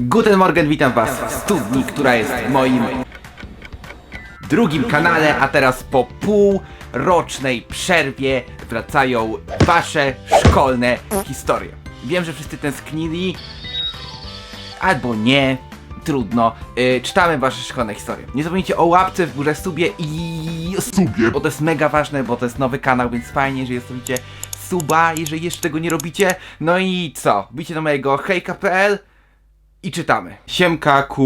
Guten Morgen, witam was w studni, która jest moim drugim kanale, a teraz po półrocznej przerwie wracają wasze szkolne historie. Wiem, że wszyscy tęsknili, albo nie, trudno. Yy, czytamy wasze szkolne historie. Nie zapomnijcie o łapce w górze, subie i Subie. bo to jest mega ważne, bo to jest nowy kanał, więc fajnie, że zostawicie suba, jeżeli jeszcze tego nie robicie. No i co? Bijcie do mojego hejka.pl i czytamy. Siemka kucyczki.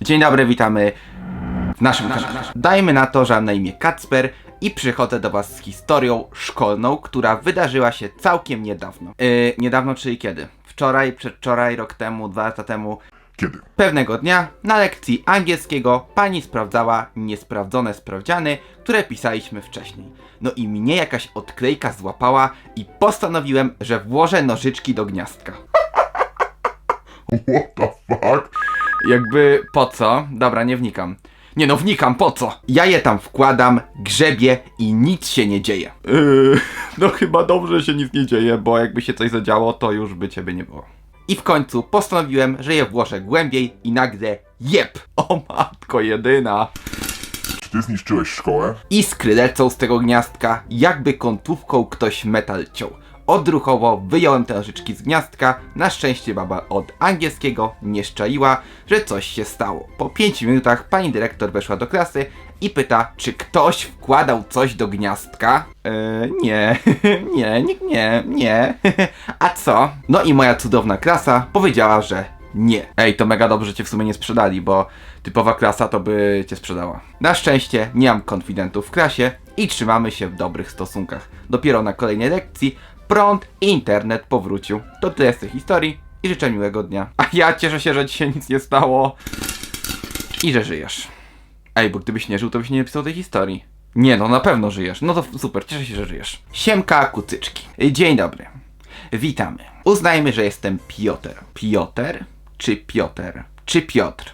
Dzień dobry, witamy w naszym kanale. Dajmy na to, że mam na imię Kacper i przychodzę do was z historią szkolną, która wydarzyła się całkiem niedawno. Yy, niedawno, czyli kiedy? Wczoraj, przedwczoraj, rok temu, dwa lata temu. Kiedy? Pewnego dnia na lekcji angielskiego pani sprawdzała niesprawdzone sprawdziany, które pisaliśmy wcześniej. No i mnie jakaś odklejka złapała i postanowiłem, że włożę nożyczki do gniazdka. What the fuck? Jakby po co? Dobra, nie wnikam. Nie no, wnikam, po co? Ja je tam wkładam, grzebię i nic się nie dzieje. Yy, no chyba dobrze się nic nie dzieje, bo jakby się coś zadziało, to już by ciebie nie było. I w końcu postanowiłem, że je włożę głębiej i nagle jeb! O matko jedyna! Czy ty zniszczyłeś szkołę? Iskry lecą z tego gniazdka, jakby kątówką ktoś metal ciął. Odruchowo wyjąłem te nożyczki z gniazdka. Na szczęście baba od angielskiego nie szczaiła, że coś się stało. Po 5 minutach pani dyrektor weszła do klasy i pyta, czy ktoś wkładał coś do gniazdka. Eee, nie, nie, nikt nie, nie. A co? No i moja cudowna klasa powiedziała, że nie. Ej, to mega dobrze, że cię w sumie nie sprzedali, bo typowa klasa to by cię sprzedała. Na szczęście nie mam konfidentów w klasie i trzymamy się w dobrych stosunkach. Dopiero na kolejnej lekcji prąd i internet powrócił. To tyle z tej historii i życzę miłego dnia. A ja cieszę się, że się nic nie stało i że żyjesz. Ej, bo gdybyś nie żył, to byś nie napisał tej historii. Nie, no na pewno żyjesz. No to super, cieszę się, że żyjesz. Siemka kucyczki. Dzień dobry. Witamy. Uznajmy, że jestem Piotr. Piotr? Czy Piotr? Czy Piotr?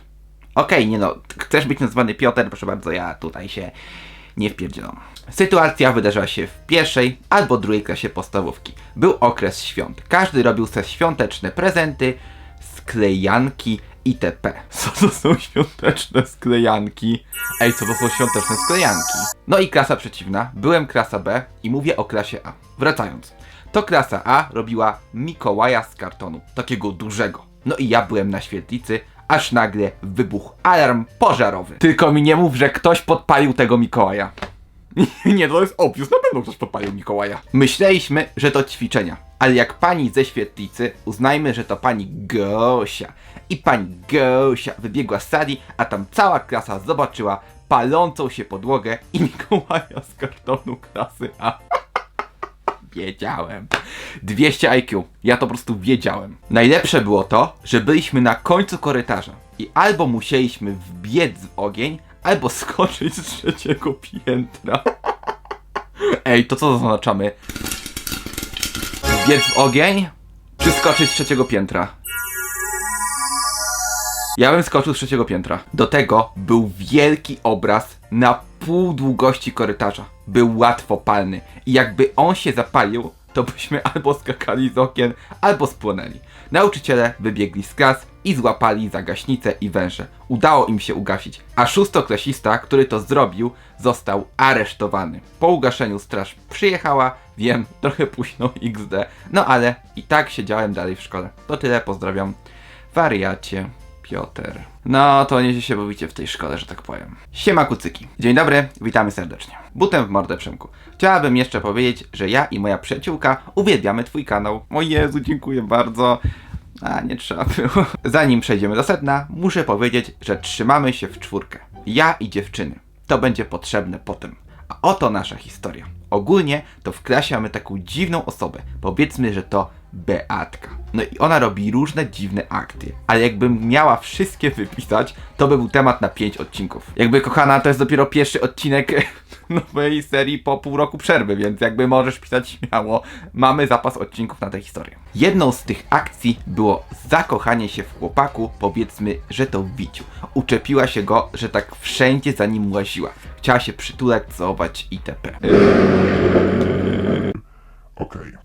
Okej, nie no, chcesz być nazwany Piotr, proszę bardzo, ja tutaj się nie wpierdzielam. Sytuacja wydarzyła się w pierwszej albo drugiej klasie podstawówki. Był okres świąt. Każdy robił sobie świąteczne prezenty, sklejanki itp. Co to są świąteczne sklejanki? Ej, co to są świąteczne sklejanki? No i klasa przeciwna. Byłem klasa B i mówię o klasie A. Wracając. To klasa A robiła Mikołaja z kartonu, takiego dużego. No i ja byłem na świetlicy, aż nagle wybuchł alarm pożarowy. Tylko mi nie mów, że ktoś podpalił tego Mikołaja. Nie, to jest obvious, na pewno ktoś podpalił Mikołaja. Myśleliśmy, że to ćwiczenia, ale jak pani ze świetlicy, uznajmy, że to pani Gosia. I pani Gosia wybiegła z sali, a tam cała klasa zobaczyła palącą się podłogę i Mikołaja z kartonu klasy A. Wiedziałem. 200 IQ. Ja to po prostu wiedziałem. Najlepsze było to, że byliśmy na końcu korytarza i albo musieliśmy wbiec w ogień, albo skoczyć z trzeciego piętra. Ej, to co zaznaczamy? Wbiec w ogień, czy skoczyć z trzeciego piętra? Ja bym skoczył z trzeciego piętra. Do tego był wielki obraz na pół długości korytarza. Był łatwopalny i jakby on się zapalił, to byśmy albo skakali z okien, albo spłonęli. Nauczyciele wybiegli z klas i złapali za gaśnicę i węże. Udało im się ugasić, a szóstoklasista, który to zrobił, został aresztowany. Po ugaszeniu straż przyjechała, wiem, trochę późno XD, no ale i tak siedziałem dalej w szkole. To tyle, pozdrawiam. Wariacie. Piotr. No, to nieźle się bawicie w tej szkole, że tak powiem. Siema kucyki. Dzień dobry, witamy serdecznie. Butem w mordę Przemku. Chciałabym jeszcze powiedzieć, że ja i moja przyjaciółka uwielbiamy twój kanał. O Jezu, dziękuję bardzo. A, nie trzeba było. Zanim przejdziemy do sedna, muszę powiedzieć, że trzymamy się w czwórkę. Ja i dziewczyny. To będzie potrzebne potem. A oto nasza historia. Ogólnie to w klasie mamy taką dziwną osobę. Powiedzmy, że to Beatka. No i ona robi różne dziwne akty. Ale jakbym miała wszystkie wypisać, to by był temat na 5 odcinków. Jakby kochana, to jest dopiero pierwszy odcinek nowej serii po pół roku przerwy, więc jakby możesz pisać śmiało. Mamy zapas odcinków na tę historię. Jedną z tych akcji było zakochanie się w chłopaku, powiedzmy, że to Wiciu. Uczepiła się go, że tak wszędzie za nim łaziła. Chciała się przytulać, całować itp.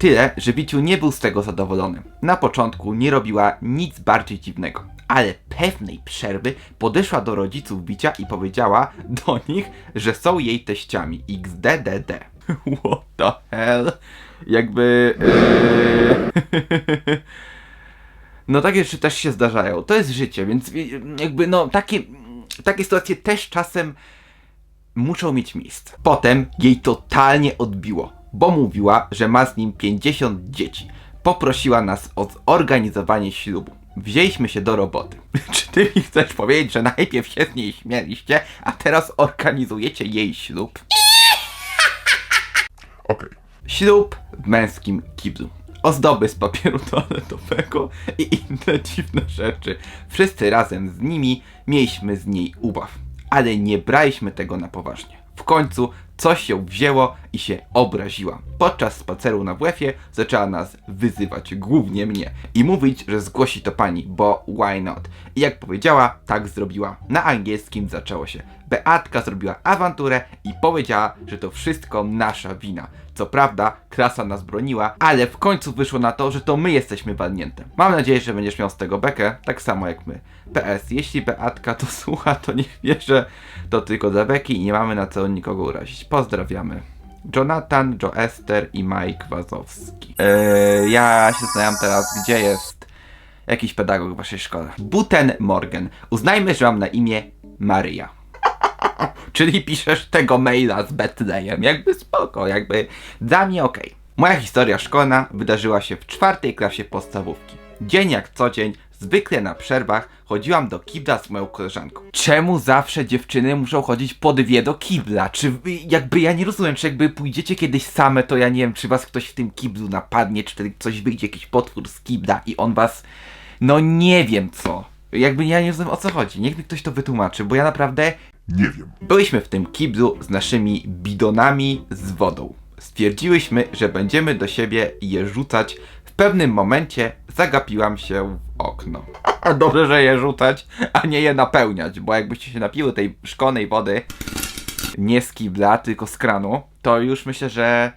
Tyle, że Wiciu nie był z tego zadowolony. Na początku nie robiła nic bardziej dziwnego. Ale pewnej przerwy podeszła do rodziców Wicia i powiedziała do nich, że są jej teściami XDDD. What the hell? Jakby... Yy... No takie rzeczy też się zdarzają. To jest życie, więc y, jakby no takie, takie sytuacje też czasem muszą mieć miejsce. Potem jej totalnie odbiło, bo mówiła, że ma z nim 50 dzieci. Poprosiła nas o zorganizowanie ślubu. Wzięliśmy się do roboty. Czy ty mi chcesz powiedzieć, że najpierw się z niej śmieliście, a teraz organizujecie jej ślub? Okej. Ślub w męskim kiblu. Ozdoby z papieru toaletowego i inne dziwne rzeczy. Wszyscy razem z nimi mieliśmy z niej ubaw, ale nie braliśmy tego na poważnie. W końcu coś ją wzięło i się obraziła. Podczas spaceru na WF-ie zaczęła nas wyzywać, głównie mnie, i mówić, że zgłosi to pani, bo why not? I jak powiedziała, tak zrobiła. Na angielskim zaczęło się. Beatka zrobiła awanturę i powiedziała, że to wszystko nasza wina. Co prawda, klasa nas broniła, ale w końcu wyszło na to, że to my jesteśmy walnięte. Mam nadzieję, że będziesz miał z tego bekę, tak samo jak my. PS, jeśli Beatka to słucha, to niech wie, że to tylko dla beki i nie mamy na celu nikogo urazić. Pozdrawiamy. Jonathan, Joe Esther i Mike Wazowski. Eee, ja się zastanawiam teraz, gdzie jest jakiś pedagog w waszej szkole. Buten Morgan. Uznajmy, że mam na imię Maryja. Czyli piszesz tego maila z Betlejem. Jakby spoko, jakby dla mnie okej. Moja historia szkolna wydarzyła się w czwartej klasie podstawówki. Dzień jak co dzień, zwykle na przerwach, chodziłam do kibla z moją koleżanką. Czemu zawsze dziewczyny muszą chodzić po dwie do kibla? Czy jakby ja nie rozumiem, czy jakby pójdziecie kiedyś same, to ja nie wiem, czy was ktoś w tym kiblu napadnie, czy coś wyjdzie, jakiś potwór z kibla i on was... No nie wiem co. Jakby ja nie rozumiem o co chodzi. Niech mi ktoś to wytłumaczy, bo ja naprawdę Nie wiem. Byliśmy w tym kiblu z naszymi bidonami z wodą. Stwierdziłyśmy, że będziemy do siebie je rzucać. W pewnym momencie zagapiłam się w okno. A dobrze, że je rzucać, a nie je napełniać, bo jakbyście się napiły tej szklonej wody, nie z kibla, tylko z kranu, to już myślę, że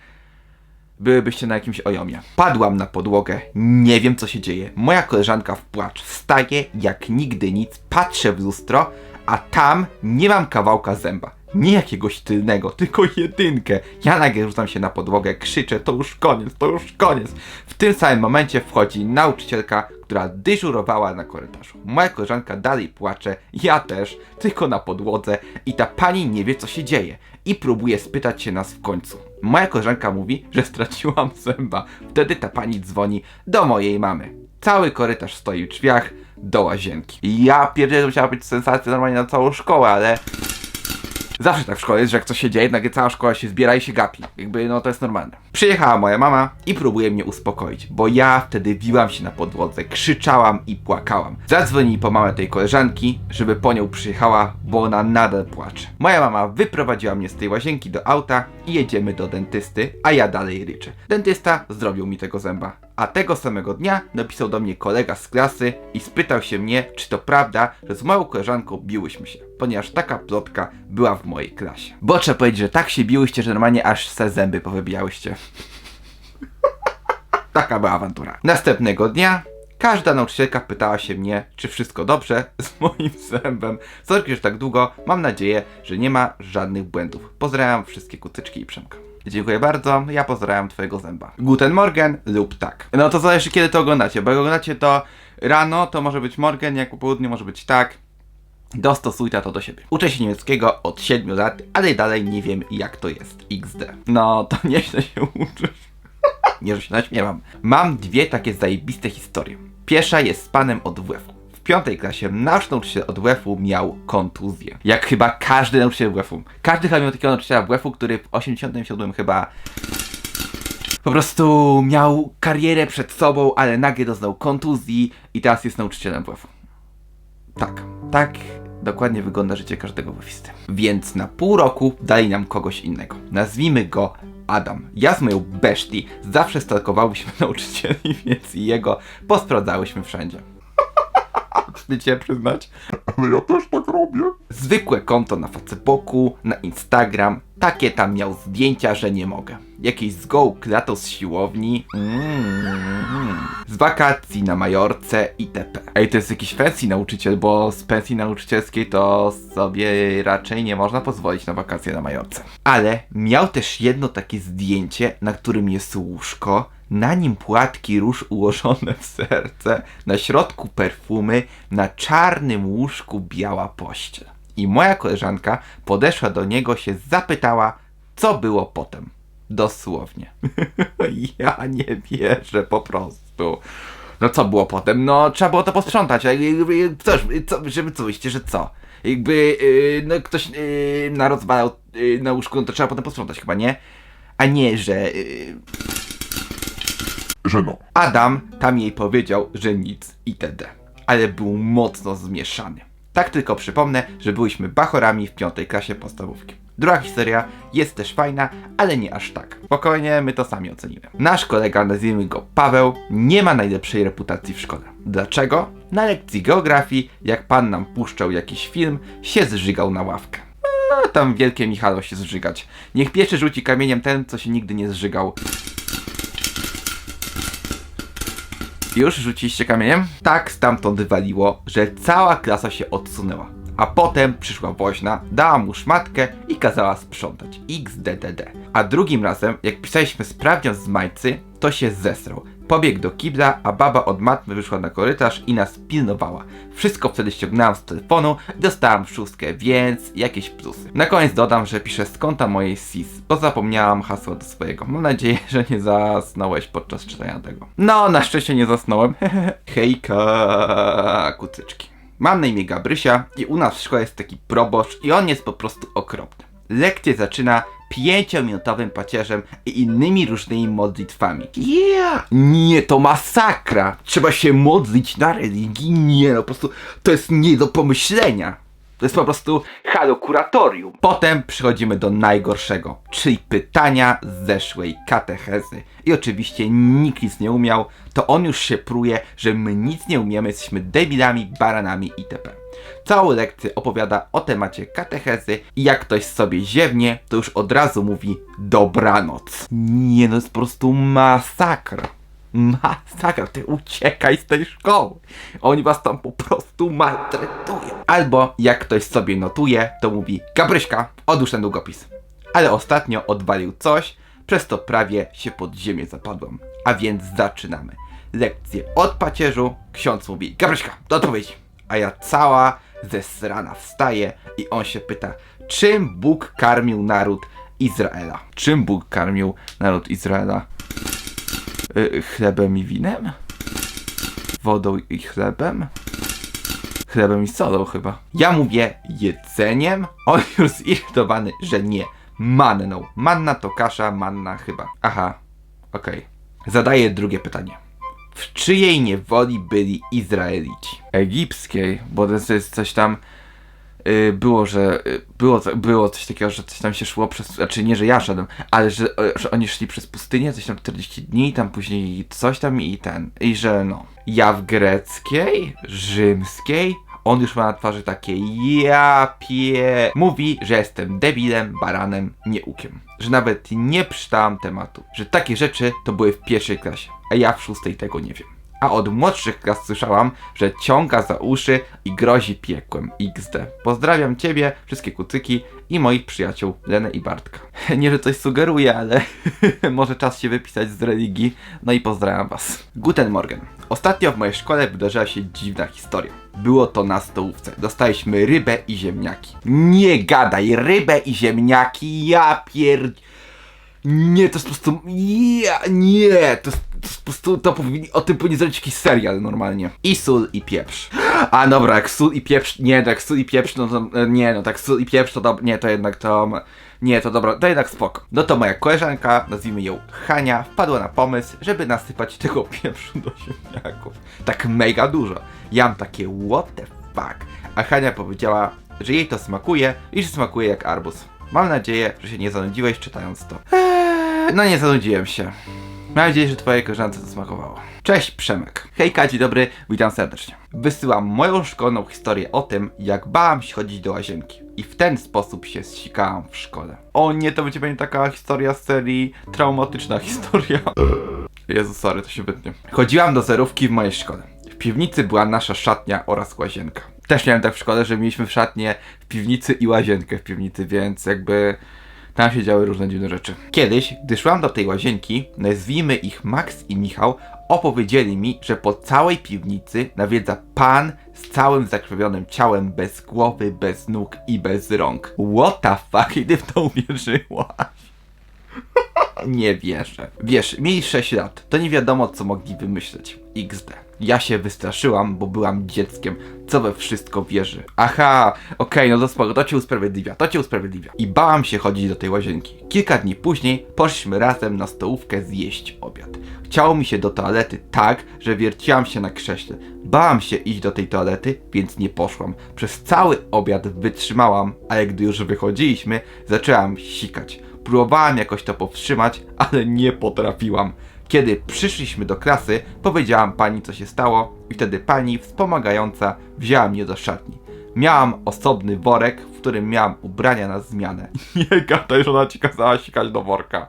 byłybyście na jakimś ojomie. Padłam na podłogę, nie wiem co się dzieje. Moja koleżanka w płacz wstaje jak nigdy nic, patrzę w lustro, a tam nie mam kawałka zęba. Nie jakiegoś tylnego, tylko jedynkę. Ja nagle rzucam się na podłogę, krzyczę, to już koniec, to już koniec. W tym samym momencie wchodzi nauczycielka, która dyżurowała na korytarzu. Moja koleżanka dalej płacze, ja też, tylko na podłodze i ta pani nie wie co się dzieje i próbuje spytać się nas w końcu. Moja koleżanka mówi, że straciłam zęba. Wtedy ta pani dzwoni do mojej mamy. Cały korytarz stoi w drzwiach do łazienki. I ja pierdzielę, to musiała być sensacja normalnie na całą szkołę, ale Zawsze tak w szkole jest, że jak coś się dzieje, nagle cała szkoła się zbiera i się gapi. Jakby, no to jest normalne. Przyjechała moja mama i próbuje mnie uspokoić, bo ja wtedy wiłam się na podłodze, krzyczałam i płakałam. Zadzwonili po mamę tej koleżanki, żeby po nią przyjechała, bo ona nadal płacze. Moja mama wyprowadziła mnie z tej łazienki do auta i jedziemy do dentysty, a ja dalej ryczę. Dentysta zrobił mi tego zęba. A tego samego dnia napisał do mnie kolega z klasy i spytał się mnie, czy to prawda, że z moją koleżanką biłyśmy się, ponieważ taka plotka była w mojej klasie. Bo trzeba powiedzieć, że tak się biłyście, że normalnie aż se zęby powybijałyście. Taka była awantura. Następnego dnia każda nauczycielka pytała się mnie, czy wszystko dobrze z moim zębem. Sorry, że tak długo. Mam nadzieję, że nie ma żadnych błędów. Pozdrawiam wszystkie kutyczki i Przemka. Dziękuję bardzo, ja pozdrawiam twojego zęba. Guten Morgen lub tak. No to zależy kiedy to oglądacie, bo jak oglądacie to rano, to może być Morgen, jak po południu może być tak. Dostosuj to do siebie. Uczę się niemieckiego od 7 lat, ale dalej nie wiem jak to jest XD. No to nieźle się uczysz. Nie, że się naśmiewam. Mam dwie takie zajebiste historie. Pierwsza jest z panem od WF-u. Piątej klasie nasz nauczyciel od WF-u miał kontuzję. Jak chyba każdy nauczyciel WF-u. Każdy chyba miał takiego nauczyciela WF-u, który w 87 chyba po prostu miał karierę przed sobą, ale nagle doznał kontuzji i teraz jest nauczycielem WF-u. Tak, tak dokładnie wygląda życie każdego wefisty. Więc na pół roku dali nam kogoś innego. Nazwijmy go Adam. Ja z moją beszti zawsze stalkowałyśmy nauczycieli, więc jego posprawdzałyśmy wszędzie. Wstydzicie przyznać? Ale ja też tak robię. Zwykłe konto na Facebooku, na Instagram, Takie tam miał zdjęcia, że nie mogę. Jakiś zgołk lato z siłowni. Mm, z wakacji na Majorce itp. Ej, to jest jakiś fancy nauczyciel, bo z pensji nauczycielskiej to sobie raczej nie można pozwolić na wakacje na Majorce. Ale miał też jedno takie zdjęcie, na którym jest łóżko, na nim płatki róż ułożone w serce, na środku perfumy, na czarnym łóżku biała pościel. I moja koleżanka podeszła do niego, się zapytała, co było potem. Dosłownie. ja nie wierzę po prostu. No co było potem? No trzeba było to posprzątać. Coś, co, żeby co, myślicie, że co? Jakby yy, no, ktoś yy, narozwalał yy, na łóżku, no to trzeba potem posprzątać chyba, nie? A nie, że yy, Że no. Adam tam jej powiedział, że nic itd. Ale był mocno zmieszany. Tak tylko przypomnę, że byliśmy bachorami w piątej klasie podstawówki. Druga historia jest też fajna, ale nie aż tak. Spokojnie, my to sami ocenimy. Nasz kolega, nazwijmy go Paweł, nie ma najlepszej reputacji w szkole. Dlaczego? Na lekcji geografii, jak pan nam puszczał jakiś film, się zżygał na ławkę. A tam wielkie Michalo się zżygać. Niech pierwszy rzuci kamieniem ten, co się nigdy nie zżygał. Już rzuciliście kamieniem? Tak stamtąd waliło, że cała klasa się odsunęła. A potem przyszła woźna, dała mu szmatkę i kazała sprzątać. XDDD. A drugim razem, jak pisaliśmy sprawdzian z majcy, to się zesrał. Pobiegł do kibla, a baba od matmy wyszła na korytarz i nas pilnowała. Wszystko wtedy ściągnęłam z telefonu i dostałam szóstkę, więc jakieś plusy. Na koniec dodam, że piszę z konta mojej SIS, bo zapomniałam hasła do swojego. Mam nadzieję, że nie zasnąłeś podczas czytania tego. No, na szczęście nie zasnąłem. Hejka, kucyczki. Mam na imię Gabrysia i u nas w szkole jest taki proboszcz i on jest po prostu okropny. Lekcję zaczyna pięciominutowym pacierzem i innymi różnymi modlitwami. Yeah! Nie, to masakra! Trzeba się modlić na religii? Nie, no po prostu to jest nie do pomyślenia. To jest po prostu halo kuratorium. Potem przechodzimy do najgorszego, czyli pytania z zeszłej katechezy. I oczywiście nikt nic nie umiał, to on już się pruje, że my nic nie umiemy, jesteśmy debilami, baranami itp. Całą lekcję opowiada o temacie katechezy i jak ktoś sobie ziewnie, to już od razu mówi dobranoc. Nie no, jest po prostu masakra. Masakra, ty uciekaj z tej szkoły. Oni was tam po prostu maltretują. Albo jak ktoś sobie notuje, to mówi Gabryśka, odłóż ten długopis. Ale ostatnio odwalił coś, przez to prawie się pod ziemię zapadłem. A więc zaczynamy. Lekcję od pacierzu, ksiądz mówi Gabryśka, do odpowiedzi. A ja cała zesrana wstaję i on się pyta, czym Bóg karmił naród Izraela? Czym Bóg karmił naród Izraela? Y, chlebem i winem? Wodą i chlebem? Chlebem i solą chyba. Ja mówię jedzeniem? On już zirytowany, że nie. Manną. Manna to kasza, manna chyba. Aha, okej. Zadaję drugie pytanie. W czyjej niewoli byli Izraelici? Egipskiej, bo to jest coś tam y, było, że y, było, było coś takiego, że coś tam się szło przez, znaczy nie, że ja szedłem, ale że, że oni szli przez pustynię, coś tam 40 dni, tam później coś tam i ten, i że no, ja w greckiej, rzymskiej, on już ma na twarzy takie ja pie... Mówi, że jestem debilem, baranem, nieukiem. Że nawet nie przeczytałam tematu. Że takie rzeczy to były w pierwszej klasie, a ja w szóstej tego nie wiem. A od młodszych klas słyszałam, że ciąga za uszy i grozi piekłem XD. Pozdrawiam Ciebie, wszystkie kucyki i moich przyjaciół Lenę i Bartka. Nie, że coś sugeruję, ale może czas się wypisać z religii. No i pozdrawiam Was. Guten Morgen. Ostatnio w mojej szkole wydarzyła się dziwna historia. Było to na stołówce. Dostaliśmy rybę i ziemniaki. Nie gadaj, rybę i ziemniaki, ja pier... Nie, to jest po prostu. Ja, nie, to jest, to po prostu. To powinni, o tym powinien zrobić jakiś serial normalnie. I sól i pieprz. A dobra, jak sól i pieprz. Nie, tak sól i pieprz, no to. Nie, no tak sól i pieprz to dob- Nie, to jednak to. Nie, to dobra, to jednak spoko. No to moja koleżanka, nazwijmy ją Hania, wpadła na pomysł, żeby nasypać tego pieprzu do ziemniaków. Tak mega dużo. Ja mam takie what the fuck. A Hania powiedziała, że jej to smakuje i że smakuje jak arbuz. Mam nadzieję, że się nie zanudziłeś czytając to. Eee, no nie zanudziłem się. Mam nadzieję, że twojej koleżance to smakowało. Cześć Przemek. Hejka, dzień dobry, witam serdecznie. Wysyłam moją szkolną historię o tym, jak bałam się chodzić do łazienki. I w ten sposób się zsikałam w szkole. O nie, to będzie pewnie taka historia z serii traumatyczna historia. Jezu, sorry, to się wytnie. Chodziłam do zerówki w mojej szkole. W piwnicy była nasza szatnia oraz łazienka. Też miałem tak w szkole, że mieliśmy w szatnię w piwnicy i łazienkę w piwnicy, więc jakby tam się działy różne dziwne rzeczy. Kiedyś, gdy szłam do tej łazienki, nazwijmy ich Max i Michał, opowiedzieli mi, że po całej piwnicy nawiedza pan z całym zakrwawionym ciałem, bez głowy, bez nóg i bez rąk. What the fuck, kiedy w to uwierzyłaś? Nie wierzę. Wiesz, mieli 6 lat, to nie wiadomo co mogli wymyśleć. XD. Ja się wystraszyłam, bo byłam dzieckiem, co we wszystko wierzy. Aha, okej, no to spoko, to cię usprawiedliwia, to cię usprawiedliwia. I bałam się chodzić do tej łazienki. Kilka dni później poszliśmy razem na stołówkę zjeść obiad. Chciało mi się do toalety tak, że wierciłam się na krześle. Bałam się iść do tej toalety, więc nie poszłam. Przez cały obiad wytrzymałam, ale gdy już wychodziliśmy, zaczęłam sikać. Próbowałam jakoś to powstrzymać, ale nie potrafiłam. Kiedy przyszliśmy do klasy, powiedziałam pani, co się stało, i wtedy pani wspomagająca wzięła mnie do szatni. Miałam osobny worek, w którym miałam ubrania na zmianę. Nie gadaj, że ona ci kazała sikać do worka.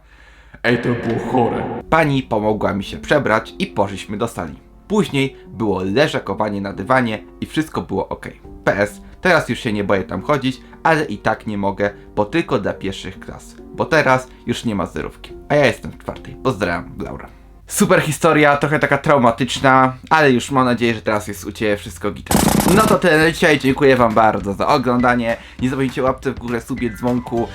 Ej, to było chore. Pani pomogła mi się przebrać i poszliśmy do sali. Później było leżakowanie na dywanie i wszystko było ok. PS, teraz już się nie boję tam chodzić, ale i tak nie mogę, bo tylko dla pierwszych klas. Bo teraz już nie ma zerówki. A ja jestem w czwartej. Pozdrawiam, Laura. Super historia, trochę taka traumatyczna, ale już mam nadzieję, że teraz jest u Ciebie wszystko git. No to tyle dzisiaj, dziękuję Wam bardzo za oglądanie. Nie zapomnijcie łapce w górę, subie, dzwonku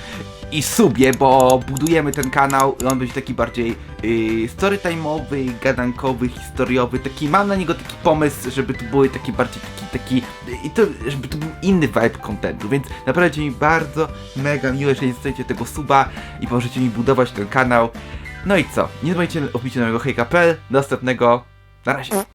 i subie, bo budujemy ten kanał i on będzie taki bardziej yy, storytime'owy, gadankowy, historiowy, taki, mam na niego taki pomysł, żeby to były taki bardziej taki, taki, i to, żeby to był inny vibe contentu, więc naprawdę mi bardzo mega miło, jeżeli zostawicie tego suba i możecie mi budować ten kanał. No i co? Nie zapomnijcie o wbiciu na mojego hejka.pl. Do następnego. Na razie.